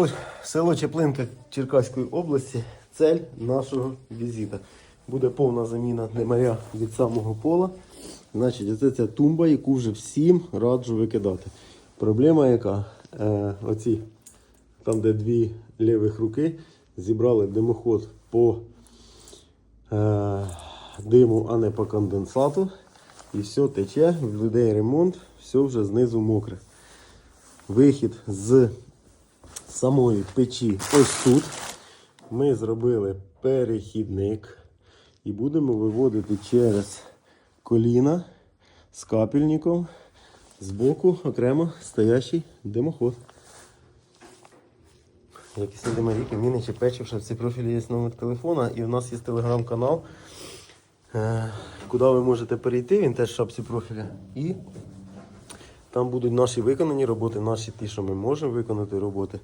Ось село Чеплинка Черкаської області. Цель нашого візита. Буде повна заміна демаря від самого пола. Значить, оце ця тумба, яку вже всім раджу викидати. Проблема яка? Е, оці, там, де дві лівих руки, зібрали димоход по е, диму, а не по конденсату. І все тече, в людей ремонт, все вже знизу мокре. Вихід з самої печі ось тут. Ми зробили перехідник і будемо виводити через коліна з капельником збоку окремо стоящий димоход. Якісні димарі, каміни чи печивши, в цій профілі є номер телефона і в нас є телеграм-канал, е, куди ви можете перейти, він теж в шапці профіля. І там будуть наші виконані роботи, наші ті, що ми можемо виконати роботи.